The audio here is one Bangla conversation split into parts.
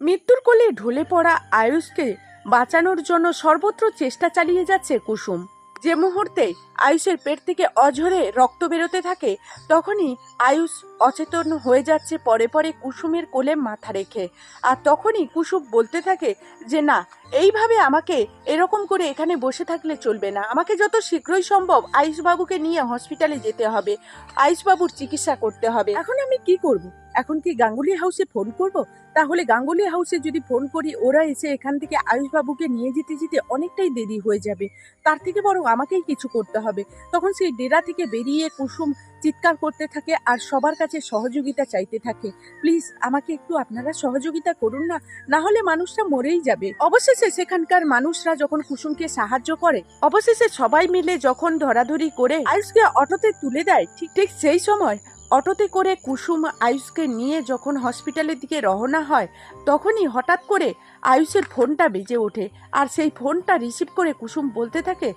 মৃত্যুর কোলে ঢলে পড়া আয়ুষকে বাঁচানোর জন্য সর্বত্র চেষ্টা চালিয়ে যাচ্ছে কুসুম। যে মুহূর্তে আয়ুষের পেট থেকে অঝরে রক্ত বেরোতে থাকে, তখনই আয়ুষ অচেতন হয়ে যাচ্ছে পরে পরে কুসুমের কোলে মাথা রেখে। আর তখনই কুসুম বলতে থাকে যে, না, এইভাবে আমাকে এরকম করে এখানে বসে থাকলে চলবে না। আমাকে যত শীঘ্রই সম্ভব আয়ুষবাবুকে নিয়ে হসপিটালে যেতে হবে। আয়ুষবাবুর চিকিৎসা করতে হবে। এখন আমি কি করব? এখন কি গাঙ্গুলি হাউসে ফোন করব? তাহলে গাঙ্গুলি হাউসে যদি ফোন করি, ওরা এসে এখান থেকে আয়ুষবাবুকে নিয়ে যেতে যেতে অনেকটাই দেরি হয়ে যাবে। তার থেকে বরং আমাকেই কিছু করতে হবে। তখন সেই ডেরা থেকে বেরিয়ে কুসুম চিৎকার করতে থাকে আর সবার কাছে সহযোগিতা চাইতে থাকে। প্লিজ, আমাকে একটু আপনারা সহযোগিতা করুন না না হলে মানুষটা মরেই যাবে। অবশেষে সেখানকার মানুষরা যখন কুসুমকে সাহায্য করে, অবশেষে সবাই মিলে যখন ধরাধরি করে আয়ুষকে অটোতে তুলে দেয়, ঠিক ঠিক সেই সময় অটোতে করে কুসুম আয়ুষকে নিয়ে যখন হসপিটালের দিকে রওনা হয়, তখনই হঠাৎ করে আয়ুষের ফোনটা বেজে ওঠে। আর সেই ফোনটা রিসিভ করে কুসুম বলতে থাকে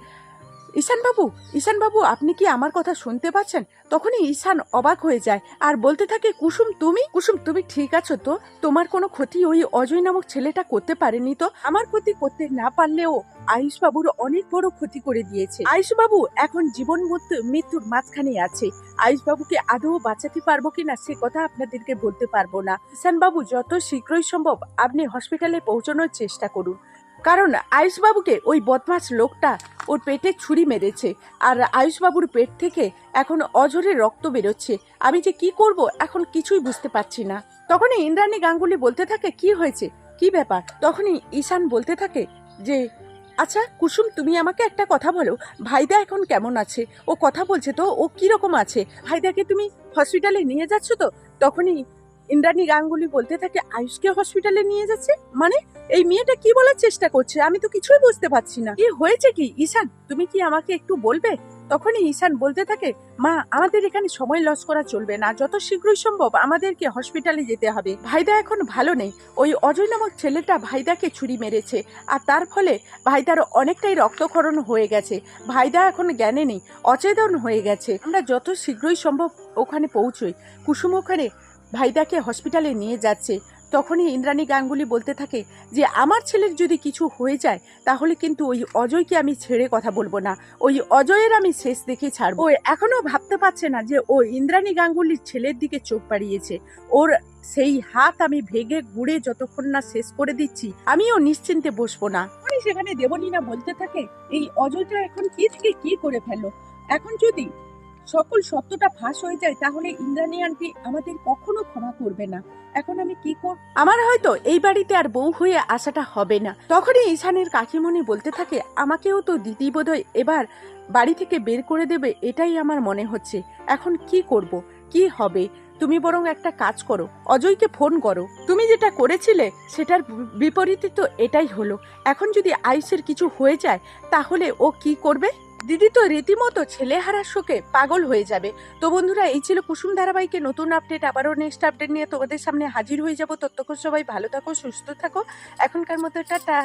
ঈশানবাবু ঈশানবাবু আপনি কি আমার কথা শুনতে পাচ্ছেন? তখনই ঈশান অবাক হয়ে যায় আর বলতে থাকে, কুসুম, তুমি? কুসুম, তুমি ঠিক আছো তো? তোমার কোনো ক্ষতি ওই অজয় নামক ছেলেটা করতে পারেনি তো? আমার ক্ষতি করতে না পারলেও আয়ুষ বাবুর অনেক বড় ক্ষতি করে দিয়েছে। আয়ুষ বাবু, এখন জীবন মৃত্যু- মৃত্যুর মাঝখানে আছে। আয়ুষ বাবুকে আদৌ বাঁচাতে পারব কিনা সে কথা আপনাদেরকে বলতে পারব না। ঈশান বাবু, যত শীঘ্রই সম্ভব আপনি হসপিটালে পৌঁছানোর চেষ্টা করুন। কারণ আয়ুষবাবুকে ওই বদমাস লোকটা ওর পেটে ছুরি মেরেছে। আর আয়ুষবাবুর পেট থেকে এখন অঝরে রক্ত বেরোচ্ছে। আমি যে কি করব এখন কিছুই বুঝতে পারছি না। তখনই ইন্দ্রাণী গাঙ্গুলি বলতে থাকে, কি হয়েছে? কি ব্যাপার? তখনই ঈশান বলতে থাকে যে আচ্ছা কুসুম, তুমি আমাকে একটা কথা বলো। ভাইদা এখন কেমন আছে? ও কথা বলছে তো? ও কি রকম আছে? ভাইদাকে তুমি হসপিটালে নিয়ে যাচ্ছ তো? তখনই ইন্দ্রাণী গাঙ্গুলি বলতে থাকে, আয়ুষকে হসপিটালে নিয়ে যাচ্ছে? মানে এই মেয়েটা কি বলার চেষ্টা করছে? আমি তো কিছুই বুঝতে পারছি না। কি হয়েছে কি? ঈশান, তুমি কি আমাকে একটু বলবে? তখনই ঈশান বলতে থাকে, মা, আমাদের এখানে সময় লস করা চলবে না। যত শীঘ্রই সম্ভব আমাদেরকে হসপিটালে যেতে হবে। ভাইদা এখন ভালো নেই। ওই অজয় নামক ছেলেটা ভাইদাকে ছুরি মেরেছে। আর তার ফলে ভাইদার অনেকটাই রক্তক্ষরণ হয়ে গেছে। ভাইদা এখন জ্ঞানে নেই, অচেতন হয়ে গেছে। আমরা যত শীঘ্রই সম্ভব ওখানে পৌঁছই। কুসুম ওখানে ভাইদাকে হসপিটালে নিয়ে যাচ্ছে। তখনই ইন্দ্রাণী গাঙ্গুলি বলতে থাকে যে, আমার ছেলের যদি কিছু হয়ে যায়, তাহলে কিন্তু ওই অজয়কে আমি ছেড়ে কথা বলব না। ওই অজয়ের আমি শেষ দেখে ছাড়বো। ও এখনও ভাবতে পারছে না যে, ও ইন্দ্রাণী গাঙ্গুলির ছেলের দিকে চোখ পাড়িয়েছে ওর সেই হাত আমি ভেঙে গুড়ে যতক্ষণ না শেষ করে দিচ্ছি, আমিও নিশ্চিন্তে বসবো না। সেখানে দেবলীনা বলতে থাকে, এই অজয়টা এখন কি থেকে কি করে ফেলো এখন যদি সকল সত্যটা ফাঁস হয়ে যায়, তাহলে ইন্দ্রাণী আন্টি আমাদের কখনো ক্ষমা করবে না। এখন আমি কি করব আমার হয়তো এই বাড়িতে আর বউ হয়ে আসাটা হবে না। তখনই ঈশানের কাকিমণি বলতে থাকে, আমাকেও তো দিদি বোধহয় এবার বাড়ি থেকে বের করে দেবে, এটাই আমার মনে হচ্ছে। এখন কি করব? কি হবে? তুমি বরং একটা কাজ করো, অজয়কে ফোন করো। তুমি যেটা করেছিলে, সেটার বিপরীতে তো এটাই হলো। এখন যদি আয়ুষের কিছু হয়ে যায়, তাহলে ও কি করবে? দিদি তো রীতিমতো ছেলে হারার শোকে পাগল হয়ে যাবে। তো বন্ধুরা, এই ছিল কুসুম ধারাবাহিকে নতুন আপডেট আবারও নেক্সট আপডেট নিয়ে তোমাদের সামনে হাজির হয়ে যাব। ততক্ষণ সবাই ভালো থাকো, সুস্থ থাকো। এখনকার মতো টাটা।